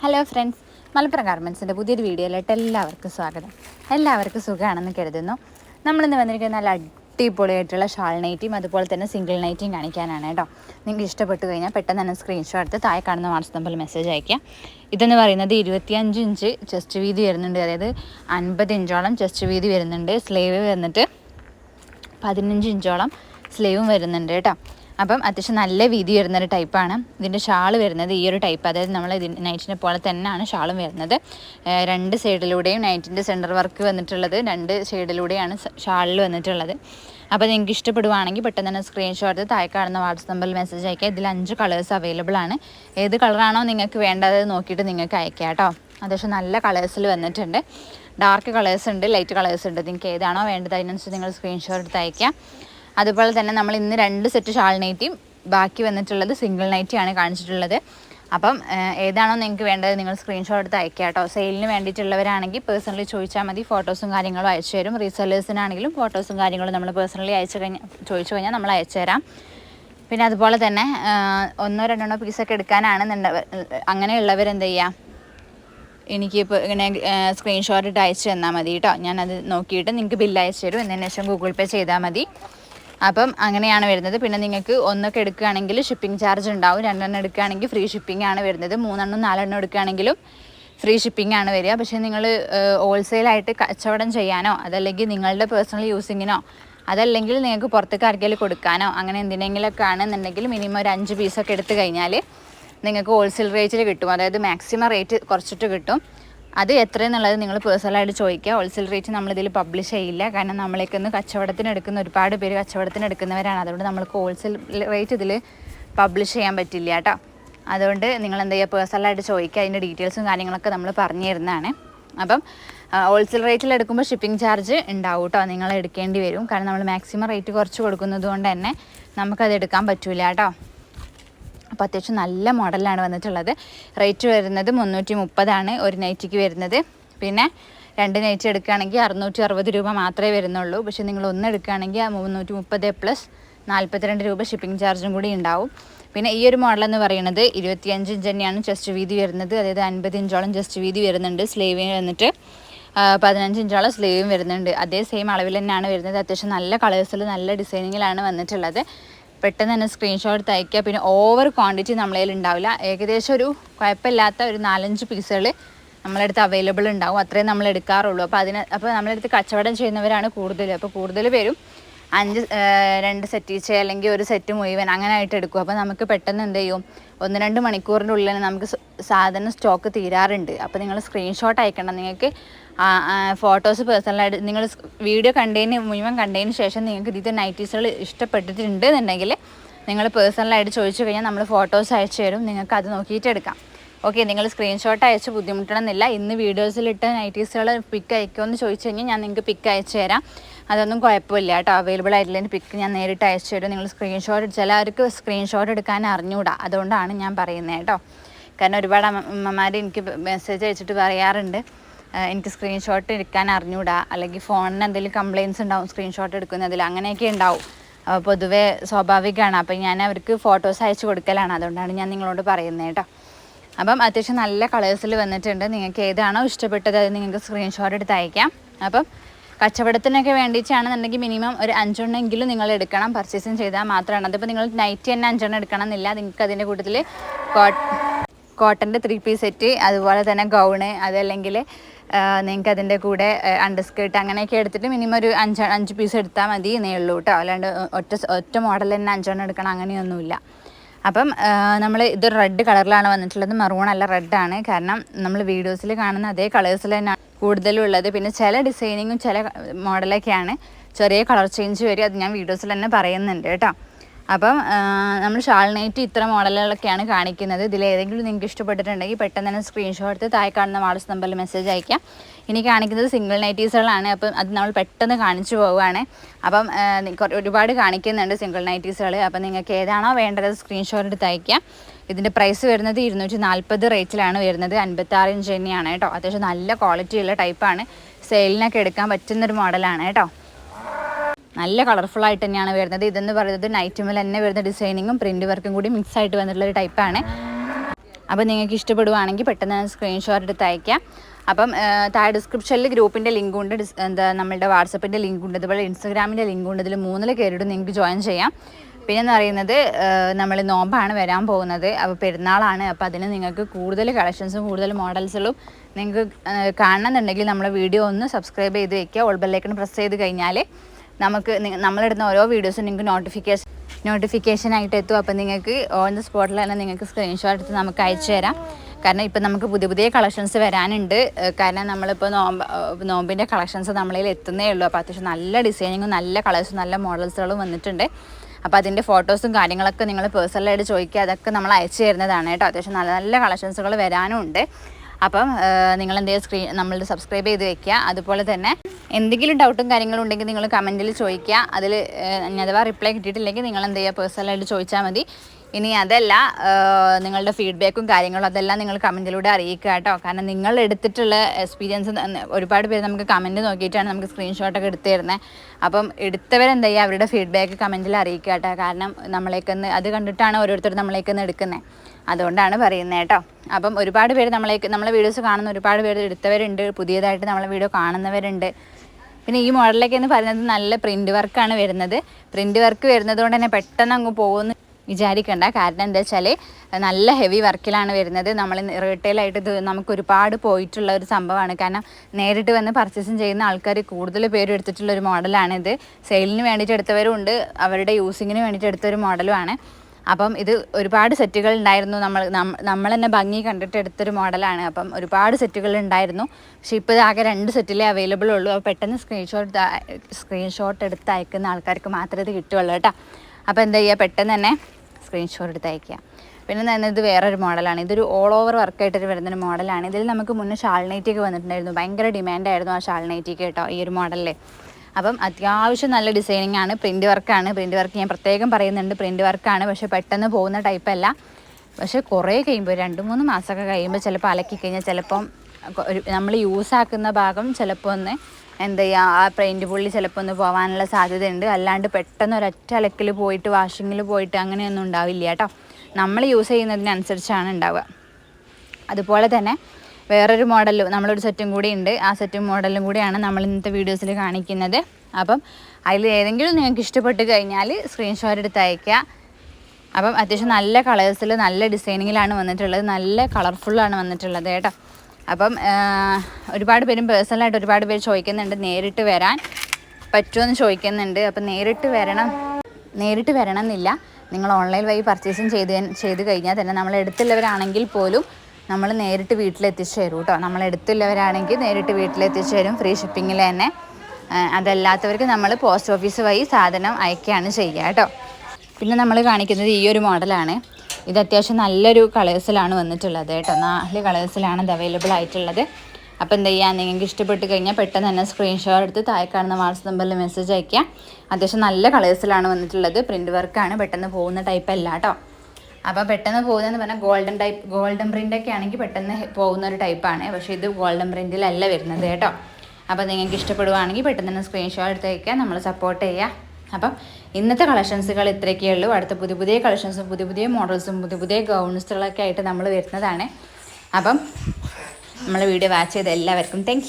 Hello friends Malappuram ഗാർമെൻസിന്റെ പുതിയൊരു വീഡിയോയിലായിട്ട് എല്ലാവർക്കും സ്വാഗതം. എല്ലാവർക്കും സുഖമാണെന്ന് കരുതുന്നു. നമ്മളിന്ന് വന്നിരിക്കുന്ന നല്ല അടിപൊളിയായിട്ടുള്ള ഷാൾ നൈറ്റിയും അതുപോലെ തന്നെ സിംഗിൾ നൈറ്റിയും കാണിക്കാനാണ് കേട്ടോ. നിങ്ങൾക്ക് ഇഷ്ടപ്പെട്ടു കഴിഞ്ഞാൽ പെട്ടെന്ന് തന്നെ സ്ക്രീൻഷോട്ട് എടുത്ത് താഴെ കാണുന്ന വാട്സപ്പ് നമ്പറിൽ മെസ്സേജ് അയയ്ക്കുക ഇതെന്ന് പറയുന്നത് ഇരുപത്തിയഞ്ച് ഇഞ്ച് ചെസ്റ്റ് വീതി വരുന്നുണ്ട്. അതായത് അൻപത് ഇഞ്ചോളം ചെസ്റ്റ് വീതി വരുന്നുണ്ട്. സ്ലീവ് വന്നിട്ട് പതിനഞ്ച് ഇഞ്ചോളം സ്ലീവും വരുന്നുണ്ട് കേട്ടോ. അപ്പം അത്യാവശ്യം നല്ല വീതി വരുന്നൊരു ടൈപ്പാണ് ഇതിന്റെ ഷാൾ വരുന്നത് ഈ ഒരു ടൈപ്പ് അതായത് നമ്മൾ ഇതിന്റെ നൈറ്റിനെ പോലെ തന്നെയാണ് ഷാളും വരുന്നത്. രണ്ട് സൈഡിലൂടെയും നൈറ്റിന്റെ സെന്റർ വർക്ക് വന്നിട്ടുള്ളത് രണ്ട് സൈഡിലൂടെയാണ് ഷാളിൽ വന്നിട്ടുള്ളത്. അപ്പോൾ നിങ്ങൾക്ക് ഇഷ്ടപ്പെടുവാണെങ്കിൽ പെട്ടെന്ന് തന്നെ സ്ക്രീൻഷോട്ട് താഴെ കാണുന്ന വാട്സപ്പ് നമ്പറിൽ മെസ്സേജ് അയക്കുക ഇതിൽ അഞ്ച് കളേഴ്സ് അവൈലബിൾ ആണ്. ഏത് കളറാണോ നിങ്ങൾക്ക് വേണ്ടത് നോക്കിയിട്ട് നിങ്ങൾക്ക് അയക്കുക കേട്ടോ. അത്യാവശ്യം നല്ല കളേഴ്സിൽ വന്നിട്ടുണ്ട്. ഡാർക്ക് കളേഴ്സ് ഉണ്ട് ലൈറ്റ് കളേഴ്സ് ഉണ്ട്. നിങ്ങൾക്ക് ഏതാണോ വേണ്ടത് അതിനനുസരിച്ച് നിങ്ങൾ സ്ക്രീൻഷോട്ട് എടുത്ത് അയക്കാം. അതുപോലെ തന്നെ നമ്മൾ ഇന്ന് രണ്ട് സെറ്റ് ഷാൾ നൈറ്റിയും ബാക്കി വന്നിട്ടുള്ളത് സിംഗിൾ നൈറ്റിയാണ് കാണിച്ചിട്ടുള്ളത്. അപ്പം ഏതാണോ നിങ്ങൾക്ക് വേണ്ടത് നിങ്ങൾ സ്ക്രീൻഷോട്ട് എടുത്ത് അയക്കുക കേട്ടോ. സെയിലിന് വേണ്ടിയിട്ടുള്ളവരാണെങ്കിൽ പേഴ്സണലി ചോദിച്ചാൽ മതി. ഫോട്ടോസും കാര്യങ്ങളും അയച്ചു തരും. റീസെല്ലേഴ്സിനാണെങ്കിലും ഫോട്ടോസും കാര്യങ്ങളും നമ്മൾ പേഴ്സണലി അയച്ചു കഴിഞ്ഞാൽ ചോദിച്ചു കഴിഞ്ഞാൽ നമ്മൾ അയച്ചു തരാം. പിന്നെ അതുപോലെ തന്നെ ഒന്നോ രണ്ടെണ്ണോ പീസൊക്കെ എടുക്കാനാണെന്നുണ്ട അങ്ങനെയുള്ളവർ എന്ത് ചെയ്യുക എനിക്ക് ഇപ്പോൾ ഇങ്ങനെ സ്ക്രീൻഷോട്ട് ഇട്ട് അയച്ചു തന്നാൽ മതി കേട്ടോ. ഞാനത് നോക്കിയിട്ട് നിങ്ങൾക്ക് ബില്ല് അയച്ചു തരും. എന്നതിന് ശേഷം ഗൂഗിൾ പേ ചെയ്താൽ മതി. അപ്പം അങ്ങനെയാണ് വരുന്നത്. പിന്നെ നിങ്ങൾക്ക് ഒന്നൊക്കെ എടുക്കുകയാണെങ്കിൽ ഷിപ്പിംഗ് ചാർജ് ഉണ്ടാവും. രണ്ടെണ്ണം എടുക്കുകയാണെങ്കിൽ ഫ്രീ ഷിപ്പിംഗ് ആണ് വരുന്നത്. മൂന്നെണ്ണം നാലെണ്ണം എടുക്കുകയാണെങ്കിലും ഫ്രീ ഷിപ്പിംഗ് ആണ് വരിക. പക്ഷേ നിങ്ങൾ ഹോൾസെയിലായിട്ട് കച്ചവടം ചെയ്യാനോ അതല്ലെങ്കിൽ നിങ്ങളുടെ പേഴ്സണൽ യൂസിങ്ങിനോ അതല്ലെങ്കിൽ നിങ്ങൾക്ക് പുറത്തേക്ക് ആർക്കെങ്കിലും കൊടുക്കാനോ അങ്ങനെ എന്തിനെങ്കിലുമൊക്കെ ആണെന്നുണ്ടെങ്കിൽ മിനിമം ഒരു അഞ്ച് പീസൊക്കെ എടുത്തു കഴിഞ്ഞാൽ നിങ്ങൾക്ക് ഹോൾസെയിൽ റേറ്റിൽ കിട്ടും. അതായത് മാക്സിമം റേറ്റ് കുറച്ചിട്ട് കിട്ടും. അത് എത്രയെന്നുള്ളത് നിങ്ങൾ പേഴ്സണലായിട്ട് ചോദിക്കുക. ഹോൾസെയിൽ റേറ്റ് നമ്മളിതിൽ പബ്ലിഷ് ചെയ്യില്ല. കാരണം നമ്മളേക്ക് ഒന്ന് കച്ചവടത്തിന് എടുക്കുന്ന ഒരുപാട് പേര് കച്ചവടത്തിന് എടുക്കുന്നവരാണ്. അതുകൊണ്ട് നമ്മൾക്ക് ഹോൾസെയിൽ റേറ്റ് ഇതിൽ പബ്ലിഷ് ചെയ്യാൻ പറ്റില്ല കേട്ടോ. അതുകൊണ്ട് നിങ്ങൾ എന്താ ചെയ്യുക? പേഴ്സണലായിട്ട് ചോദിക്കുക. അതിന്റെ ഡീറ്റെയിൽസും കാര്യങ്ങളൊക്കെ നമ്മൾ പറഞ്ഞു തരുന്നതാണ്. അപ്പം ഹോൾസെയിൽ റേറ്റിൽ എടുക്കുമ്പോൾ ഷിപ്പിംഗ് ചാർജ് ഉണ്ടാവും കേട്ടോ. നിങ്ങൾ എടുക്കേണ്ടി വരും. കാരണം നമ്മൾ മാക്സിമം റേറ്റ് കുറച്ച് കൊടുക്കുന്നത് കൊണ്ട് തന്നെ നമുക്കത് എടുക്കാൻ പറ്റില്ല കേട്ടോ. അപ്പോൾ അത്യാവശ്യം നല്ല മോഡലാണ് വന്നിട്ടുള്ളത്. റേറ്റ് വരുന്നത് മുന്നൂറ്റി മുപ്പതാണ് ഒരു നൈറ്റിക്ക് വരുന്നത്. പിന്നെ രണ്ട് നൈറ്റ് എടുക്കുകയാണെങ്കിൽ അറുന്നൂറ്റി അറുപത് രൂപ മാത്രമേ വരുന്നുള്ളൂ. പക്ഷേ നിങ്ങൾ ഒന്ന് എടുക്കുകയാണെങ്കിൽ മുന്നൂറ്റി മുപ്പത് പ്ലസ് നാൽപ്പത്തിരണ്ട് രൂപ ഷിപ്പിംഗ് ചാർജും കൂടി ഉണ്ടാവും. പിന്നെ ഈ ഒരു മോഡൽ എന്ന് പറയുന്നത് ഇരുപത്തിയഞ്ച് ഇഞ്ച് തന്നെയാണ് ചെസ്റ്റ് വീതി വരുന്നത്. അതായത് അൻപത് ഇഞ്ചോളം ചെസ്റ്റ് വീതി വരുന്നുണ്ട്. സ്ലീവ് വന്നിട്ട് പതിനഞ്ച് ഇഞ്ചോളം സ്ലീവും വരുന്നുണ്ട്. അതേ സെയിം അളവിൽ തന്നെയാണ് വരുന്നത്. അത്യാവശ്യം നല്ല കളേഴ്സിൽ നല്ല ഡിസൈനിങ്ങിലാണ് വന്നിട്ടുള്ളത്. പെട്ടെന്ന് തന്നെ സ്ക്രീൻഷോട്ട് എടുത്ത് അയക്കുക പിന്നെ ഓവർ ക്വാണ്ടിറ്റി നമ്മളെ കയ്യിൽ ഉണ്ടാവില്ല. ഏകദേശം ഒരു കുഴപ്പമില്ലാത്ത ഒരു നാലഞ്ച് പീസുകൾ നമ്മളടുത്ത് അവൈലബിൾ ഉണ്ടാവും. അത്രയും നമ്മൾ എടുക്കാറുള്ളൂ അപ്പോൾ അതിന് അപ്പോൾ നമ്മളടുത്ത് കച്ചവടം ചെയ്യുന്നവരാണ് കൂടുതൽ അപ്പോൾ കൂടുതൽ പേരും അഞ്ച് രണ്ട് സെറ്റ് ഈച്ച അല്ലെങ്കിൽ ഒരു സെറ്റ് മുഴുവൻ അങ്ങനെ ആയിട്ട് എടുക്കും. അപ്പോൾ നമുക്ക് പെട്ടെന്ന് എന്ത് ചെയ്യും? ഒന്ന് രണ്ട് മണിക്കൂറിന്റെ ഉള്ളിൽ നമുക്ക് സാധനം സ്റ്റോക്ക് തീരാറുണ്ട്. അപ്പോൾ നിങ്ങൾ സ്ക്രീൻഷോട്ട് അയക്കണം. നിങ്ങൾക്ക് ഫോട്ടോസ് പേഴ്സണലായിട്ട് നിങ്ങൾ വീഡിയോ കണ്ടതിന് മുഴുവൻ കണ്ടതിന് ശേഷം നിങ്ങൾക്ക് ഇതിന്റെ നൈറ്റീസുകൾ ഇഷ്ടപ്പെട്ടിട്ടുണ്ട് എന്നുണ്ടെങ്കിൽ നിങ്ങൾ പേഴ്സണലായിട്ട് ചോദിച്ചു കഴിഞ്ഞാൽ നമ്മൾ ഫോട്ടോസ് അയച്ചു തരും. നിങ്ങൾക്ക് അത് നോക്കിയിട്ട് എടുക്കാം. ഓക്കെ നിങ്ങൾ സ്ക്രീൻഷോട്ട് അയച്ച് ബുദ്ധിമുട്ടണമെന്നില്ല. ഇന്ന് വീഡിയോസിലിട്ട് നൈറ്റീസുകൾ പിക്ക് അയക്കുമെന്ന് ചോദിച്ചു കഴിഞ്ഞാൽ ഞാൻ നിങ്ങൾക്ക് പിക്ക് അയച്ചു തരാം. അതൊന്നും കുഴപ്പമില്ല കേട്ടോ. അവൈലബിൾ ആയിട്ടുള്ള പിക്ക് ഞാൻ നേരിട്ട് അയച്ചു തരും. നിങ്ങൾ സ്ക്രീൻഷോട്ട് ചിലർക്ക് സ്ക്രീൻഷോട്ട് എടുക്കാൻ അറിഞ്ഞൂടാ. അതുകൊണ്ടാണ് ഞാൻ പറയുന്നത് കേട്ടോ. കാരണം ഒരുപാട് അമ്മ- അമ്മമാർ എനിക്ക് മെസ്സേജ് അയച്ചിട്ട് പറയാറുണ്ട്. എനിക്ക് സ്ക്രീൻഷോട്ട് എടുക്കാൻ അറിഞ്ഞൂടാ. അല്ലെങ്കിൽ ഫോണിന് എന്തെങ്കിലും കംപ്ലയിൻസ് ഉണ്ടാവും സ്ക്രീൻഷോട്ട് എടുക്കുന്നതിൽ. അങ്ങനെയൊക്കെ ഉണ്ടാവും. അപ്പോൾ പൊതുവേ സ്വാഭാവികമാണ്. അപ്പോൾ ഞാൻ അവർക്ക് ഫോട്ടോസ് അയച്ചു കൊടുക്കലാണ്. അതുകൊണ്ടാണ് ഞാൻ നിങ്ങളോട് പറയുന്നത് കേട്ടോ. അപ്പം അത്യാവശ്യം നല്ല കളേഴ്സിൽ വന്നിട്ടുണ്ട്. നിങ്ങൾക്ക് ഏതാണോ ഇഷ്ടപ്പെട്ടത് അത് നിങ്ങൾക്ക് സ്ക്രീൻഷോട്ട് എടുത്ത് അയക്കാം. അപ്പം കച്ചവടത്തിനൊക്കെ വേണ്ടിയിട്ടാണെന്നുണ്ടെങ്കിൽ മിനിമം ഒരു അഞ്ചെണ്ണമെങ്കിലും നിങ്ങൾ എടുക്കണം. പർച്ചേസിങ് ചെയ്താൽ മാത്രമാണ്. അതിപ്പോൾ നിങ്ങൾ നൈറ്റ് തന്നെ അഞ്ചെണ്ണം എടുക്കണം എന്നില്ല. നിങ്ങൾക്ക് അതിന്റെ കൂട്ടത്തിൽ കോട്ട കോട്ടന്റെ ത്രീ പീസ് സെറ്റ് അതുപോലെ തന്നെ ഗൗണ് അതല്ലെങ്കിൽ നിങ്ങൾക്ക് അതിന്റെ കൂടെ അണ്ടർസ്കേർട്ട് അങ്ങനെയൊക്കെ എടുത്തിട്ട് മിനിമം ഒരു അഞ്ച് അഞ്ച് പീസ് എടുത്താൽ മതി എന്നേ കേട്ടോ. അല്ലാണ്ട് ഒറ്റ ഒറ്റ മോഡൽ തന്നെ അഞ്ചെണ്ണം എടുക്കണം. അങ്ങനെയൊന്നുമില്ല. അപ്പം നമ്മൾ ഇത് റെഡ് കളറിലാണ് വന്നിട്ടുള്ളത്. മറൂൺ അല്ല റെഡാണ് കാരണം നമ്മൾ വീഡിയോസിൽ കാണുന്ന അതേ കളേഴ്സിൽ തന്നെയാണ് കൂടുതലും ഉള്ളത്. പിന്നെ ചില ഡിസൈനിങ്ങും ചില മോഡലൊക്കെയാണ് ചെറിയ കളർ ചേഞ്ച് വരും. അത് ഞാൻ വീഡിയോസിൽ തന്നെ പറയുന്നുണ്ട് കേട്ടോ. അപ്പം നമ്മൾ ഷാൾ നൈറ്റ് ഇത്ര മോഡലുകളൊക്കെയാണ് കാണിക്കുന്നത്. ഇതിൽ ഏതെങ്കിലും നിങ്ങൾക്ക് ഇഷ്ടപ്പെട്ടിട്ടുണ്ടെങ്കിൽ പെട്ടെന്ന് തന്നെ സ്ക്രീൻഷോട്ട് എടുത്ത് താഴെ കാണുന്ന വാട്സ് നമ്പറിൽ മെസ്സേജ് അയക്കാം. ഇനി കാണിക്കുന്നത് സിംഗിൾ നൈറ്റീസുകളാണ് അപ്പം അത് നമ്മൾ പെട്ടെന്ന് കാണിച്ചു പോവുകയാണ്. അപ്പം ഒരുപാട് കാണിക്കുന്നുണ്ട് സിംഗിൾ നൈറ്റീസുകൾ അപ്പം നിങ്ങൾക്ക് ഏതാണോ വേണ്ടത് സ്ക്രീൻഷോട്ട് എടുത്ത് അയക്കാം. ഇതിന്റെ പ്രൈസ് വരുന്നത് ഇരുന്നൂറ്റി നാൽപ്പത് റേറ്റിലാണ് വരുന്നത്. അൻപത്താറ് ഇഞ്ച് തന്നെയാണ് കേട്ടോ. അത്യാവശ്യം നല്ല ക്വാളിറ്റിയുള്ള ടൈപ്പാണ് സെയിലിനൊക്കെ എടുക്കാൻ പറ്റുന്നൊരു മോഡലാണ് കേട്ടോ. നല്ല കളർഫുൾ ആയിട്ട് തന്നെയാണ് വരുന്നത്. ഇതെന്ന് പറയുന്നത് നൈറ്റുമിൽ തന്നെ വരുന്ന ഡിസൈനിങ്ങും പ്രിന്റ് വർക്കും കൂടി മിക്സ് ആയിട്ട് വന്നിട്ടുള്ള ഒരു ടൈപ്പാണ് അപ്പോൾ നിങ്ങൾക്ക് ഇഷ്ടപ്പെടുവാണെങ്കിൽ പെട്ടെന്ന് സ്ക്രീൻഷോട്ട് എടുത്ത് അയക്കാം. അപ്പം താഴെ ഡിസ്ക്രിപ്ഷനിൽ ഗ്രൂപ്പിന്റെ ലിങ്ക് ഉണ്ട്. എന്താ നമ്മളുടെ വാട്സപ്പിന്റെ ലിങ്ക് ഉണ്ട്. അതുപോലെ ഇൻസ്റ്റാഗ്രാമിന്റെ ലിങ്ക് ഉണ്ട്. ഇതിൽ മൂന്നിൽ കയറിയിട്ട് നിങ്ങൾക്ക് ജോയിൻ ചെയ്യാം. പിന്നെ എന്ന് പറയുന്നത് നമ്മൾ നോമ്പാണ് വരാൻ പോകുന്നത്. അപ്പോൾ പെരുന്നാളാണ്. അപ്പോൾ അതിന് നിങ്ങൾക്ക് കൂടുതൽ കളക്ഷൻസും കൂടുതൽ മോഡൽസുകളും നിങ്ങൾക്ക് കാണണമെന്നുണ്ടെങ്കിൽ നമ്മളെ വീഡിയോ ഒന്ന് സബ്സ്ക്രൈബ് ചെയ്ത് വെക്കുക. ഓൾ ബെല്ലൈക്കൺ പ്രസ് ചെയ്ത് കഴിഞ്ഞാൽ നമുക്ക് നമ്മളിടുന്ന ഓരോ വീഡിയോസും നിങ്ങൾക്ക് നോട്ടിഫിക്കേഷൻ നോട്ടിഫിക്കേഷൻ ആയിട്ട് എത്തും. അപ്പോൾ നിങ്ങൾക്ക് ഓൺ ദി സ്പോട്ടിൽ തന്നെ നിങ്ങൾക്ക് സ്ക്രീൻഷോട്ട് എടുത്ത് നമുക്ക് അയച്ചു തരാം. കാരണം ഇപ്പം നമുക്ക് പുതിയ പുതിയ കളക്ഷൻസ് വരാനുണ്ട്. കാരണം നമ്മളിപ്പോൾ നോമ്പ് നോമ്പിന്റെ കളക്ഷൻസ് നമ്മളിൽ എത്തുന്നേ ഉള്ളൂ. അപ്പോൾ അത്യാവശ്യം നല്ല ഡിസൈനിങ്ങും നല്ല കളേഴ്സും നല്ല മോഡൽസുകളും വന്നിട്ടുണ്ട്. അപ്പോൾ അതിന്റെ ഫോട്ടോസും കാര്യങ്ങളൊക്കെ നിങ്ങൾ പേഴ്സണലായിട്ട് ചോദിക്കുക. അതൊക്കെ നമ്മൾ അയച്ചു തരുന്നതാണ് കേട്ടോ. അത്യാവശ്യം നല്ല നല്ല കളക്ഷൻസുകൾ വരാനും ഉണ്ട് അപ്പം നിങ്ങൾ എന്തെങ്കിലും സ്ക്രീൻ നമ്മൾ സബ്സ്ക്രൈബ് ചെയ്ത് വെക്കുക. അതുപോലെ തന്നെ എന്തെങ്കിലും ഡൗട്ടും കാര്യങ്ങളും ഉണ്ടെങ്കിൽ നിങ്ങൾ കമന്റിൽ ചോദിക്കുക. അതിൽ അഥവാ റിപ്ലൈ കിട്ടിയിട്ടില്ലെങ്കിൽ നിങ്ങൾ എന്ത് ചെയ്യുക? പേഴ്സണലായിട്ട് ചോദിച്ചാൽ മതി. ഇനി അതല്ല നിങ്ങളുടെ ഫീഡ്ബാക്കും കാര്യങ്ങളും അതെല്ലാം നിങ്ങൾ കമന്റിലൂടെ അറിയിക്കുക കേട്ടോ. കാരണം നിങ്ങൾ എടുത്തിട്ടുള്ള എക്സ്പീരിയൻസ് ഒരുപാട് പേര് നമുക്ക് കമന്റ് നോക്കിയിട്ടാണ് നമുക്ക് സ്ക്രീൻഷോട്ടൊക്കെ എടുത്തു തരുന്നത് അപ്പം എടുത്തവരെന്താ ചെയ്യുക? അവരുടെ ഫീഡ്ബാക്ക് കമന്റിൽ അറിയിക്കുക കേട്ടോ. കാരണം നമ്മളേക്കൊന്ന് അത് കണ്ടിട്ടാണ് ഓരോരുത്തർ നമ്മളേക്കൊന്ന് എടുക്കുന്നത് അതുകൊണ്ടാണ് പറയുന്നത് കേട്ടോ. അപ്പം ഒരുപാട് പേര് നമ്മളെ നമ്മളെ വീഡിയോസ് കാണുന്ന ഒരുപാട് പേര് എടുത്തവരുണ്ട് പുതിയതായിട്ട് നമ്മളെ വീഡിയോ കാണുന്നവരുണ്ട്. പിന്നെ ഈ മോഡലൊക്കെ എന്ന് പറയുന്നത് നല്ല പ്രിന്റ് വർക്കാണ് വരുന്നത്. പ്രിന്റ് വർക്ക് വരുന്നത് കൊണ്ട് തന്നെ പെട്ടെന്ന് അങ്ങ് പോകുമെന്ന് വിചാരിക്കേണ്ട. കാരണം എന്താ വെച്ചാൽ നല്ല ഹെവി വർക്കിലാണ് വരുന്നത്. നമ്മൾ റീറ്റെയിലായിട്ട് ഇത് നമുക്ക് ഒരുപാട് പോയിട്ടുള്ള ഒരു സംഭവമാണ്. കാരണം നേരിട്ട് വന്ന് പർച്ചേസും ചെയ്യുന്ന ആൾക്കാർ കൂടുതൽ പേര് എടുത്തിട്ടുള്ള ഒരു മോഡലാണിത് സെയിലിന് വേണ്ടിയിട്ട് എടുത്തവരും ഉണ്ട് അവരുടെ യൂസിങ്ങിന് വേണ്ടിയിട്ട് എടുത്തൊരു മോഡലുമാണ് അപ്പം ഇത് ഒരുപാട് സെറ്റുകൾ ഉണ്ടായിരുന്നു. നമ്മൾ നമ്മൾ തന്നെ ഭംഗി കണ്ടിട്ട് എടുത്തൊരു മോഡലാണ്. അപ്പം ഒരുപാട് സെറ്റുകൾ ഉണ്ടായിരുന്നു. പക്ഷേ ഇപ്പോൾ ആകെ രണ്ട് സെറ്റിലേ അവൈലബിൾ ഉള്ളൂ. അപ്പോൾ പെട്ടെന്ന് സ്ക്രീൻഷോട്ട് സ്ക്രീൻഷോട്ട് എടുത്ത് അയക്കുന്ന ആൾക്കാർക്ക് മാത്രമേ ഇത് കിട്ടുള്ളൂ കേട്ടോ. അപ്പോൾ എന്താ ചെയ്യുക? പെട്ടെന്ന് തന്നെ സ്ക്രീൻഷോട്ട് എടുത്ത് അയക്കുക. പിന്നെ തന്നെ ഇത് വേറൊരു മോഡലാണ്. ഇതൊരു ഓൾ ഓവർ വർക്കായിട്ട് വരുന്നൊരു മോഡലാണ്. ഇതിൽ നമുക്ക് മുന്നേ ഷാൾ നൈറ്റിയൊക്കെ വന്നിട്ടുണ്ടായിരുന്നു. ഭയങ്കര ഡിമാൻഡായിരുന്നു ആ ഷാൾ നൈറ്റിക്ക് കേട്ടോ ഈ ഒരു മോഡലിൽ. അപ്പം അത്യാവശ്യം നല്ല ഡിസൈനിങ് ആണ്. പ്രിന്റ് വർക്കാണ് പ്രിന്റ് വർക്ക് ഞാൻ പ്രത്യേകം പറയുന്നുണ്ട്. പ്രിന്റ് വർക്കാണ് പക്ഷേ പെട്ടെന്ന് പോകുന്ന ടൈപ്പ് അല്ല. പക്ഷേ കുറേ കഴിയുമ്പോൾ രണ്ട് മൂന്ന് മാസമൊക്കെ കഴിയുമ്പോൾ ചിലപ്പോൾ അലക്കി കഴിഞ്ഞാൽ ചിലപ്പം ഒരു നമ്മൾ യൂസ് ആക്കുന്ന ഭാഗം ചിലപ്പോൾ ഒന്ന് എന്താ ചെയ്യുക ആ പെയിന്റ് പുള്ളി ചിലപ്പോൾ ഒന്ന് പോകാനുള്ള സാധ്യതയുണ്ട്. അല്ലാണ്ട് പെട്ടെന്ന് ഒരൊറ്റ അലക്കിൽ പോയിട്ട് വാഷിങ്ങിൽ പോയിട്ട് അങ്ങനെയൊന്നും ഉണ്ടാവില്ല കേട്ടോ. നമ്മൾ യൂസ് ചെയ്യുന്നതിനനുസരിച്ചാണ് ഉണ്ടാവുക. അതുപോലെ തന്നെ വേറൊരു മോഡലും നമ്മളൊരു സെറ്റും കൂടി ഉണ്ട്. ആ സെറ്റും മോഡലും കൂടിയാണ് നമ്മൾ ഇന്നത്തെ വീഡിയോസിൽ കാണിക്കുന്നത്. അപ്പം അതിൽ ഏതെങ്കിലും നിങ്ങൾക്ക് ഇഷ്ടപ്പെട്ട് കഴിഞ്ഞാൽ സ്ക്രീൻഷോട്ട് എടുത്ത് അയയ്ക്കുക അപ്പം അത്യാവശ്യം നല്ല കളേഴ്സിൽ നല്ല ഡിസൈനിങ്ങിലാണ് വന്നിട്ടുള്ളത്. നല്ല കളർഫുള്ളാണ് വന്നിട്ടുള്ളത് കേട്ടോ. അപ്പം ഒരുപാട് പേരും പേഴ്സണലായിട്ട് ഒരുപാട് പേര് ചോദിക്കുന്നുണ്ട് നേരിട്ട് വരാൻ. പറ്റുമെന്ന് ചോദിക്കുന്നുണ്ട്. അപ്പം നേരിട്ട് വരണം. നേരിട്ട് വരണം എന്നില്ല നിങ്ങൾ ഓൺലൈൻ വഴി പർച്ചേസും ചെയ്ത് ചെയ്ത് കഴിഞ്ഞാൽ തന്നെ നമ്മൾ എടുത്തുള്ളവരാണെങ്കിൽ പോലും നമ്മൾ നേരിട്ട് വീട്ടിലെത്തിച്ചു തരും കേട്ടോ. നമ്മൾ എടുത്തുള്ളവരാണെങ്കിൽ നേരിട്ട് വീട്ടിലെത്തിച്ചു തരും. ഫ്രീ ഷിപ്പിങ്ങിൽ തന്നെ. അതല്ലാത്തവർക്ക് നമ്മൾ പോസ്റ്റ് ഓഫീസ് വഴി സാധനം അയക്കുകയാണ് ചെയ്യുക കേട്ടോ. പിന്നെ നമ്മൾ കാണിക്കുന്നത് ഈ ഒരു മോഡലാണ്. ഇത് അത്യാവശ്യം നല്ലൊരു കളേഴ്സിലാണ് വന്നിട്ടുള്ളത് കേട്ടോ. നാല് കളേഴ്സിലാണ് ഇത് അവൈലബിൾ ആയിട്ടുള്ളത്. അപ്പോൾ എന്ത് ചെയ്യുക നിങ്ങൾക്ക് ഇഷ്ടപ്പെട്ട് കഴിഞ്ഞാൽ പെട്ടെന്ന് തന്നെ സ്ക്രീൻഷോട്ട് എടുത്ത് താഴെ കാണുന്ന വാട്സപ്പ് നമ്പറിൽ മെസ്സേജ് അയക്കുക അത്യാവശ്യം നല്ല കളേഴ്സിലാണ് വന്നിട്ടുള്ളത്. പ്രിന്റ് വർക്കാണ് പെട്ടെന്ന് പോകുന്ന ടൈപ്പ് അല്ല കേട്ടോ. അപ്പോൾ പെട്ടെന്ന് പോകുന്നതെന്ന് പറഞ്ഞാൽ ഗോൾഡൻ ടൈപ്പ് ഗോൾഡൻ പ്രിന്റൊക്കെ ആണെങ്കിൽ പെട്ടെന്ന് പോകുന്ന ഒരു ടൈപ്പാണ് പക്ഷേ ഇത് ഗോൾഡൻ പ്രിന്റിലല്ല വരുന്നത് കേട്ടോ. അപ്പോൾ നിങ്ങൾക്ക് ഇഷ്ടപ്പെടുവാണെങ്കിൽ പെട്ടെന്ന് തന്നെ സ്ക്രീൻഷോട്ട് എടുത്ത് നമ്മൾ സപ്പോർട്ട് ചെയ്യുക അപ്പം ഇന്നത്തെ കളക്ഷൻസുകൾ ഇത്രയൊക്കെ ഉള്ളൂ. അടുത്ത പുതിയ പുതിയ കളക്ഷൻസും പുതിയ പുതിയ മോഡൽസും പുതിയ പുതിയ ഗൗൺസുകളൊക്കെ ആയിട്ട് നമ്മൾ വരുന്നതാണ്. അപ്പം നമ്മൾ വീഡിയോ വാച്ച് ചെയ്ത എല്ലാവർക്കും താങ്ക്